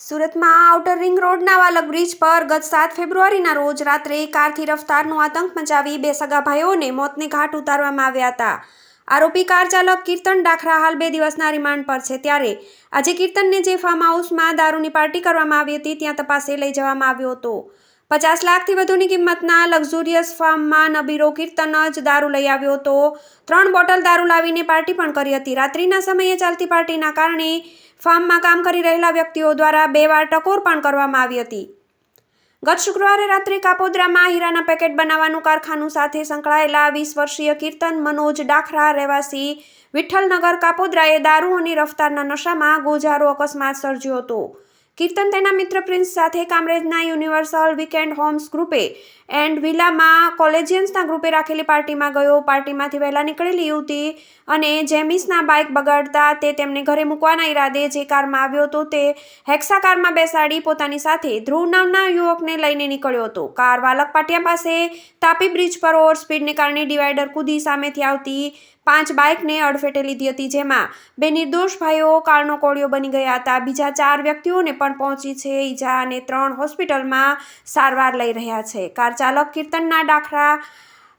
સુરતમાં outer ring રોડના Valak bridge પર ગત સાત ફેબ્રુઆરીના રોજ રાત્રે કારથી રફતારનો આતંક મચાવી બે સગા ભાઈઓને મોતને ઘાટ ઉતારવામાં આવ્યા હતા. આરોપી કાર ચાલક કીર્તન ડાખરા હાલ બે દિવસના રિમાન્ડ પર છે. ત્યારે આજે કીર્તનને જે ફાર્મ હાઉસમાં દારૂની પાર્ટી કરવામાં આવી હતી, ત્યાં તપાસે લઈ જવામાં આવ્યો હતો. પચાસ લાખથી વધુની કિંમતના લક્ઝુરિયસ ફાર્મમાં નબીરો કીર્તન જ દારૂ લઈ આવ્યો હતો. ત્રણ બોટલ દારૂ લાવીને પાર્ટી પણ કરી હતી. રાત્રિના સમયે ચાલતી પાર્ટીના કારણે ફાર્મમાં કામ કરી રહેલા વ્યક્તિઓ દ્વારા બે વાર ટકોર પણ કરવામાં આવી હતી. ગત શુક્રવારે રાત્રે કાપોદ્રામાં હીરાના પેકેટ બનાવવાનું કારખાનું સાથે સંકળાયેલા વીસ વર્ષીય કીર્તન મનોજ ડાખરા રહેવાસી વિઠ્ઠલનગર કાપોદ્રાએ દારૂ અને રફતારના નશામાં ગોજારો અકસ્માત સર્જ્યો હતો. કીર્તન તેના મિત્ર પ્રિન્સ સાથે કામરેજના યુનિવર્સલ વીકેન્ડ હોમ્સ ગ્રુપે એન્ડ વિલામાં કોલેજિયન્સના ગ્રુપે રાખેલી પાર્ટીમાં ગયો. પાર્ટીમાંથી વહેલા નીકળેલી યુવતી અને જેમિસના બાઇક બગાડતા તે તેમને ઘરે મૂકવાના ઈરાદે જે કારમાં આવ્યો હતો તે હેક્સા કારમાં બેસાડી પોતાની સાથે ધ્રુવ નામના યુવકને લઈને નીકળ્યો હતો. કાર વાલક પાટિયા પાસે તાપી બ્રિજ પર ઓવર સ્પીડને કારણે ડિવાઈડર કૂદી સામેથી આવતી પાંચ બાઇકને અડફેટે લીધી હતી, જેમાં બે નિર્દોષ ભાઈઓ કાળનો કોળિયો બની ગયા હતા. બીજા ચાર વ્યક્તિઓને પણ પહોંચી છે. ઈજા અને ત્રણ હોસ્પિટલમાં સારવાર લઈ રહ્યા છે. કાર ચાલક કીર્તનના ડાખરા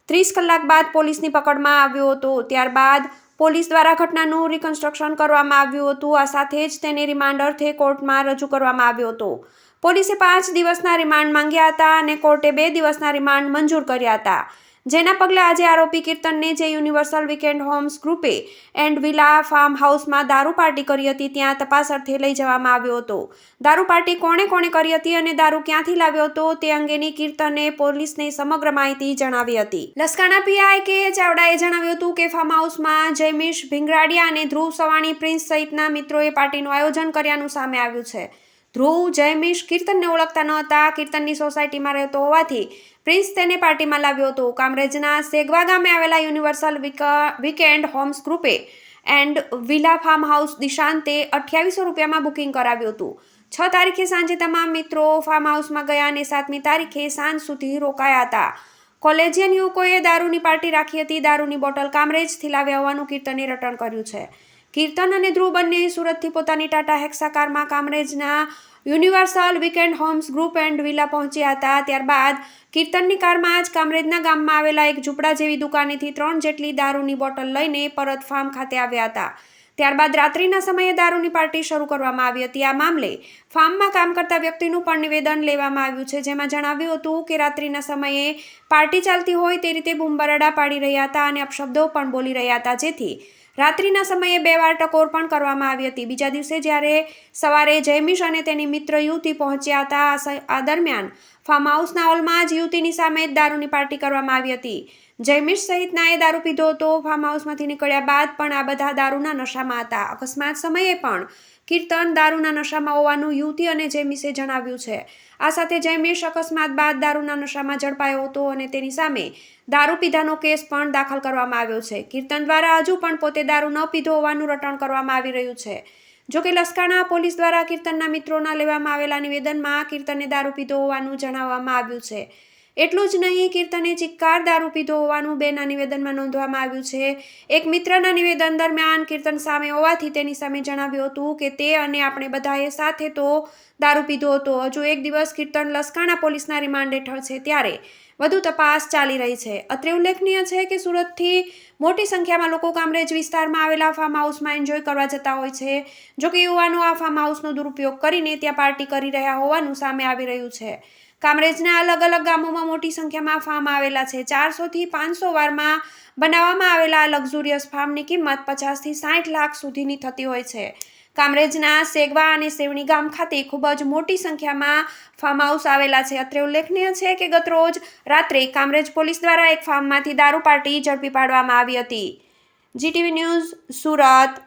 ત્રીસ કલાક બાદ પોલીસની પકડમાં આવ્યો હતો. ત્યારબાદ પોલીસ દ્વારા ઘટનાનું રિકન્સ્ટ્રક્શન કરવામાં આવ્યું હતું. આ સાથે જ તેને રિમાન્ડ અર્થે કોર્ટમાં રજૂ કરવામાં આવ્યો હતો. પોલીસે પાંચ દિવસના રિમાન્ડ માંગ્યા હતા અને કોર્ટે બે દિવસના રિમાન્ડ મંજૂર કર્યા હતા. જેના પગલે આજે આરોપી કીર્તનને જે યુનિવર્સલ વીકેન્ડ હોમ્સ ગ્રુપે એન્ડ વિલા ફાર્મ હાઉસમાં દારૂ પાર્ટી કરી હતી, ત્યાં તપાસ અર્થે લઈ જવામાં આવ્યો હતો. દારૂ પાર્ટી કોણે કોણે કરી હતી અને દારૂ ક્યાંથી લાવ્યો હતો તે અંગેની કીર્તને પોલીસને સમગ્ર માહિતી જણાવી હતી. લસકાણા પીઆઈ કે ચાવડાએ જણાવ્યું હતું કે ફાર્મ હાઉસમાં જયમીશ ભીંગરાડિયા અને ધ્રુવ સવાણી પ્રિન્સ સહિતના મિત્રોએ પાર્ટીનું આયોજન કર્યાનું સામે આવ્યું છે. ધ્રુવ, જયમીશ કીર્તનને ઓળખતા ન હતા. કીર્તનની સોસાયટીમાં રહેતો હોવાથી પ્રિન્સ તેને પાર્ટીમાં લાવ્યો હતો. કામરેજના સેગવા ગામે આવેલા યુનિવર્સલ વીકેન્ડ હોમ્સ ગ્રુપે એન્ડ વિલા ફાર્મ હાઉસ દિશાંતે અઠ્યાવીસો રૂપિયામાં બુકિંગ કરાવ્યું હતું. છ તારીખે સાંજે તમામ મિત્રો ફાર્મ હાઉસમાં ગયા અને સાતમી તારીખે સાંજ સુધી રોકાયા હતા. કોલેજિયન યુવકોએ દારૂની પાર્ટી રાખી હતી. દારૂની બોટલ કામરેજથી લાવ્યા હોવાનું કીર્તને રટણ કર્યું છે. કીર્તન અને ધ્રુવ બંને સુરતથી પોતાની ટાટા હેક્સા કારમાં કામરેજના universal weekend homes group and villa પહોંચ્યા હતા. ત્યારબાદ કીર્તનની કારમાં જ કામરેજના ગામમાં આવેલા એક ઝૂંપડા જેવી દુકાનેથી ત્રણ જેટલી દારૂની બોટલ લઈને પરત ફાર્મ ખાતે આવ્યા હતા. ત્યારબાદ રાત્રિના સમયે દારૂની પાર્ટી શરૂ કરવામાં આવી હતી. આ મામલે ફાર્મમાં કામ કરતા વ્યક્તિનું પણ નિવેદન લેવામાં આવ્યું છે, જેમાં જણાવ્યું હતું કે રાત્રિના સમયે પાર્ટી ચાલતી હોય તે રીતે બૂમબરાડા પાડી રહ્યા હતા અને અપશબ્દો પણ બોલી રહ્યા હતા. જેથી રાત્રિના સમયે બે વાર ટકોર પણ કરવામાં આવી હતી. બીજા દિવસે જ્યારે સવારે જયમીશ અને તેની મિત્ર યુવતી પહોંચ્યા હતા, આ દરમિયાન ફાર્મ હાઉસના હોલમાં જ યુવતીની સામે દારૂની પાર્ટી કરવામાં આવી હતી. જયમીશ સહિતનાએ દારૂ પીધો હતો. ફાર્મ હાઉસમાંથી નીકળ્યા બાદ પણ આ બધા દારૂના નશામાં હતા. અકસ્માત સમયે પણ કીર્તન દારૂના નશામાં હોવાનું યુવતી અને જયમીશે જણાવ્યું છે. આ સાથે જયમીશ અકસ્માત બાદ દારૂના નશામાં ઝડપાયો હતો અને તેની સામે દારૂ પીધાનો કેસ પણ દાખલ કરવામાં આવ્યો છે. કીર્તન દ્વારા હજુ પણ પોતે દારૂ ન પીધો હોવાનું રટણ કરવામાં આવી રહ્યું છે. જોકે લસકાણા પોલીસ દ્વારા કીર્તનના મિત્રોના લેવામાં આવેલા નિવેદનમાં કીર્તને દારૂ પીધો હોવાનું જણાવવામાં આવ્યું છે. એટલું જ નહીં, કીર્તને ચિક્કાર દારૂ પીધો હોવાનું બેના નિવેદનમાં નોંધવામાં આવ્યું છે. એક મિત્રના નિવેદન દરમિયાન કીર્તન સામે હોવાથી તેની સામે જણાવ્યું હતું કે તે અને આપણે બધાએ સાથે તો દારૂ પીધો હતો. હજુ એક દિવસ કીર્તન લસકાણા પોલીસના રિમાન્ડ હેઠળ છે ત્યારે વધુ તપાસ ચાલી રહી છે. અત્રે ઉલ્લેખનીય છે કે સુરતથી મોટી સંખ્યામાં લોકો કામરેજ વિસ્તારમાં આવેલા ફાર્મ હાઉસમાં એન્જોય કરવા જતા હોય છે. જોકે યુવાનો આ ફાર્મ હાઉસનો દુરુપયોગ કરીને ત્યાં પાર્ટી કરી રહ્યા હોવાનું સામે આવી રહ્યું છે. કામરેજના અલગ અલગ ગામોમાં મોટી સંખ્યામાં ફાર્મ આવેલા છે. ચારસોથી પાંચસો વારમાં બનાવવામાં આવેલા લક્ઝુરિયસ ફાર્મની કિંમત પચાસથી સાઠ લાખ સુધીની થતી હોય છે. કામરેજના સેગવા અને સેવણી ગામ ખાતે ખૂબ જ મોટી સંખ્યામાં ફાર્મ હાઉસ આવેલા છે. અત્રે ઉલ્લેખનીય છે કે ગતરોજ રાત્રે કામરેજ પોલીસ દ્વારા એક ફાર્મમાંથી દારૂ પાર્ટી ઝડપી પાડવામાં આવી હતી. GTV news Surat.